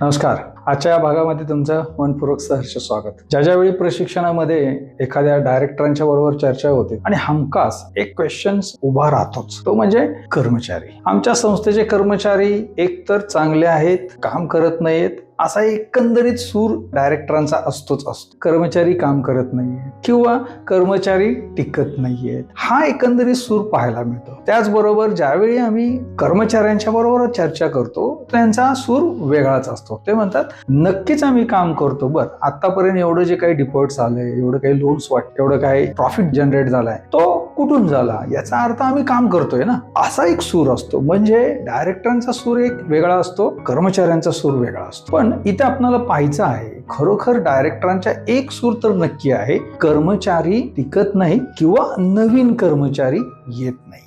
Namaskar. आजच्या या भागामध्ये तुमचं मनपूर्वक सहर्ष स्वागत. ज्या ज्यावेळी प्रशिक्षणामध्ये एखाद्या डायरेक्टरांच्या बरोबर चर्चा होते आणि हमखास एक क्वेश्चन उभा राहतोच तो म्हणजे कर्मचारी. आमच्या संस्थेचे कर्मचारी एकतर चांगले आहेत काम करत नाहीत असा एकंदरीत सूर डायरेक्टरांचा असतोच असतो. कर्मचारी काम करत नाहीये किंवा कर्मचारी टिकत नाहीयेत हा एकंदरीत सूर पाहायला मिळतो. त्याचबरोबर ज्यावेळी आम्ही कर्मचाऱ्यांच्या बरोबर चर्चा करतो त्यांचा सूर वेगळाच असतो. ते म्हणतात नक्कीच आम्ही काम करतो. बर आतापर्यंत एवढं जे काही डिपॉझिट आले एवढं काही लोन्स वाटते एवढं काही प्रॉफिट जनरेट झालाय तो कुठून झाला? याचा अर्थ आम्ही काम करतोय ना? असा एक सूर असतो. म्हणजे डायरेक्टरांचा सूर एक वेगळा असतो कर्मचाऱ्यांचा सूर वेगळा असतो. पण इथे आपल्याला पाहायचं आहे खरोखर डायरेक्टरांच्या एक सूर तर नक्की आहे. कर्मचारी टिकत नाही किंवा नवीन कर्मचारी येत नाही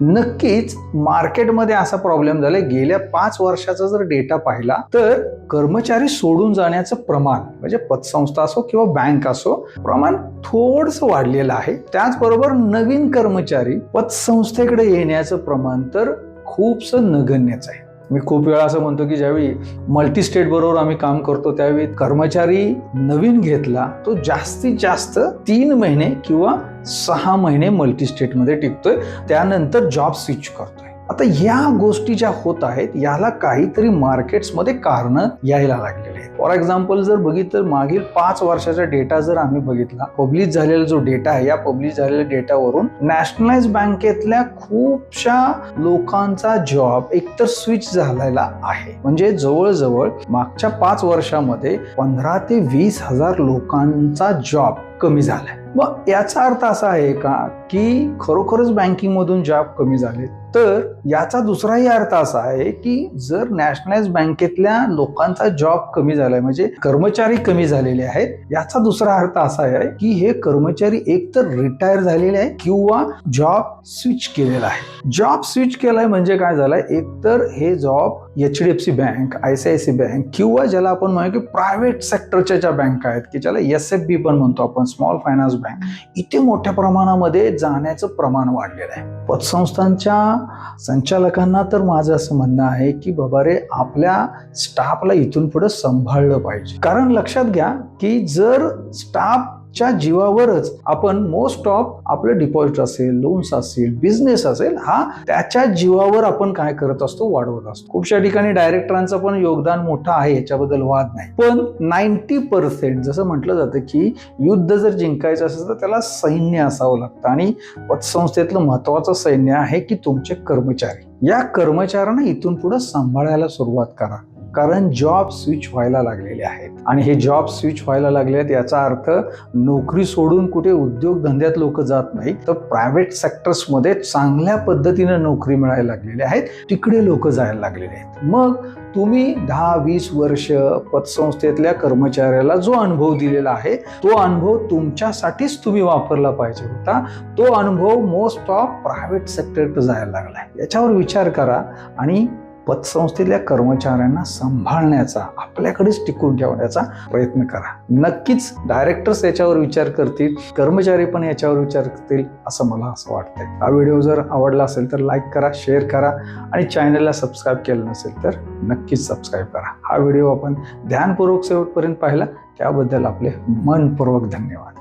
नक्कीच मार्केटमध्ये असा प्रॉब्लेम झालाय. गेल्या पाच वर्षाचा जर डेटा पाहिला तर कर्मचारी सोडून जाण्याचं प्रमाण म्हणजे पतसंस्था असो किंवा बँक असो प्रमाण थोडस वाढलेलं आहे. त्याचबरोबर नवीन कर्मचारी पतसंस्थेकडे येण्याचं प्रमाण तर खूपस नगण्यच आहे. मी खूप वेळा असं म्हणतो की ज्यावेळी मल्टी स्टेट बरोबर आम्ही काम करतो त्यावेळी कर्मचारी नवीन घेतला तो जास्तीत जास्त तीन महिने किंवा सहा महिने मल्टी स्टेटमध्ये टिकतोय. त्यानंतर जॉब स्विच करतोय. आता या गोष्टी ज्या होत आहेत याला काहीतरी मार्केट्समध्ये कारण यायला लागलेले आहेत. फॉर एक्झाम्पल जर बघितलं मागील पाच वर्षाचा डेटा जर आम्ही बघितला पब्लिश झालेला जो डेटा आहे या पब्लिश झालेल्या डेटावरून नॅशनलाइज बँकेतल्या खूपशा लोकांचा जॉब एकतर स्विच झालेला आहे. म्हणजे जवळजवळ मागच्या पाच वर्षामध्ये पंधरा ते वीस हजार लोकांचा जॉब कमी झालाय. मग याचा अर्थ असा आहे का की खरोखरच बँकिंगमधून जॉब कमी झाले तर याचा दुसराही अर्थ असा आहे की जर नॅशनलाइज बँकेतल्या लोकांचा जॉब कमी झालाय म्हणजे कर्मचारी कमी झालेले आहेत याचा दुसरा अर्थ असा आहे की हे कर्मचारी एकतर रिटायर झालेले आहे किंवा जॉब स्विच केलेला आहे. जॉब स्विच केलाय म्हणजे काय झालंय? एकतर हे job H D F C bank I C I C bank किंवा ज्याला आपण म्हणूया की प्रायव्हेट सेक्टरच्या ज्या बँका आहेत की ज्याला एस एफ बी पण म्हणतो आपण स्मॉल फायनान्स बँक इथे मोठ्या प्रमाणामध्ये जाण्याचं प्रमाण वाढलेलं आहे. पतसंस्थांच्या संचालकांना तर माझं असं म्हणणं आहे की बाबा रे आपल्या स्टाफला इथून पुढे सांभाळलं पाहिजे. कारण लक्षात घ्या की जर स्टाफ च्या जीवावरच आपण मोस्ट ऑफ आपलं डिपॉझिट असेल लोन्स असेल बिझनेस असेल हा त्याच्या जीवावर आपण काय करत असतो वाढवत असतो. खूपशा ठिकाणी डायरेक्टरांचं पण योगदान मोठं आहे याच्याबद्दल वाद नाही. पण नाईन्टी पर्सेंट जसं म्हटलं जातं की युद्ध जर जिंकायचं असेल तर त्याला सैन्य असावं लागतं. आणि पतसंस्थेतलं महत्वाचं सैन्य आहे की तुमचे कर्मचारी. या कर्मचाऱ्यांना इथून पुढे सांभाळायला सुरुवात करा. कारण जॉब स्विच व्हायला लागलेले आहेत. आणि हे जॉब स्विच व्हायला लागले आहेत याचा अर्थ नोकरी सोडून कुठे उद्योगधंद्यात लोक जात नाही तर प्रायव्हेट सेक्टर्समध्ये चांगल्या पद्धतीने नोकरी मिळायला लागलेली आहेत तिकडे लोक जायला लागलेले आहेत. मग तुम्ही दहा वीस वर्ष पतसंस्थेतल्या कर्मचाऱ्याला जो अनुभव दिलेला आहे तो अनुभव तुमच्यासाठीच तुम्ही वापरला पाहिजे होता. तो अनुभव मोस्ट ऑफ प्रायव्हेट सेक्टर जायला लागला आहे. याच्यावर विचार करा आणि पतसंस्थेतल्या कर्मचाऱ्यांना सांभाळण्याचा आपल्याकडेच टिकून ठेवण्याचा प्रयत्न करा. नक्कीच डायरेक्टर्स याच्यावर विचार करतील कर्मचारी पण याच्यावर विचार करतील असं मला असं वाटतंय. हा व्हिडिओ जर आवडला असेल तर लाईक करा शेअर करा आणि चॅनलला सबस्क्राईब केलं नसेल तर नक्कीच सबस्क्राईब करा. हा व्हिडिओ आपण ध्यानपूर्वक शेवटपर्यंत पाहिला. त्याबद्दल आपले मनपूर्वक धन्यवाद.